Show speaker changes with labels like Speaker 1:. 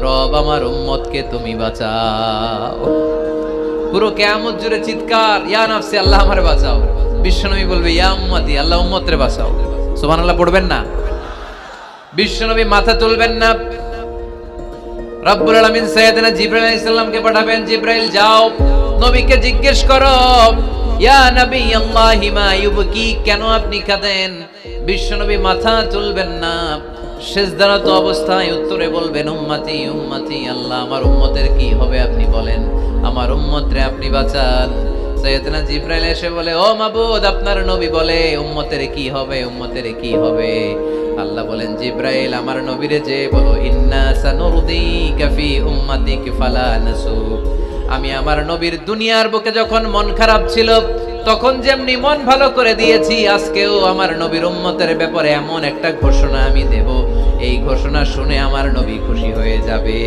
Speaker 1: রব, আমার উম্মতকে তুমি বাঁচাও। পুরো কেয়ামত জুড়ে চিৎকার, ইয়া নাফসি, আল্লাহ আমারে বাঁচাও। বিশ্বনবী বলবে, ইয়া উম্মতি, আল্লাহ উম্মতরে বাঁচাও। সুবহানাল্লাহ, পড়বেন না? বিশ্বনবী মাথা তুলবেন না। রব্বুল পাঠাবেন যাও। নবীকে জিজ্ঞেস করো, ইয়া নবী আল্লাহি মা ইউবকি, কেন আপনি কাঁদেন? বিশ্বনবী মাথা তুলবেন না। শেষদারত অবস্থায় উত্তরে বলবেন, উম্মতি উম্মতি, আল্লাহ, আমার উম্মতের কি হবে আপনি বলেন? আমার উম্মতরে আপনি বাঁচান। সৈয়দনা জিব্রাইল এসে বলে, ও মাবুদ, আপনার নবী বলে, উম্মতের কি হবে, উম্মতের কি হবে? আল্লাহ বলেন, জিব্রাইল, আমার নবীরে যে বলো, ইন্না সানুরদিকা ফি উম্মাতিক ফালা নাসু আমি আমার নবীর দুনিয়ার বুকে যখন মন খারাপ ছিল তখন যেমনি মন ভালো করে দিয়েছি, আজকেও আমার নবীর উম্মতের ব্যাপারে এমন একটা ঘোষণা আমি দেব। এই ঘোষণা শুনে আমার নবী খুশি হয়ে যাবে।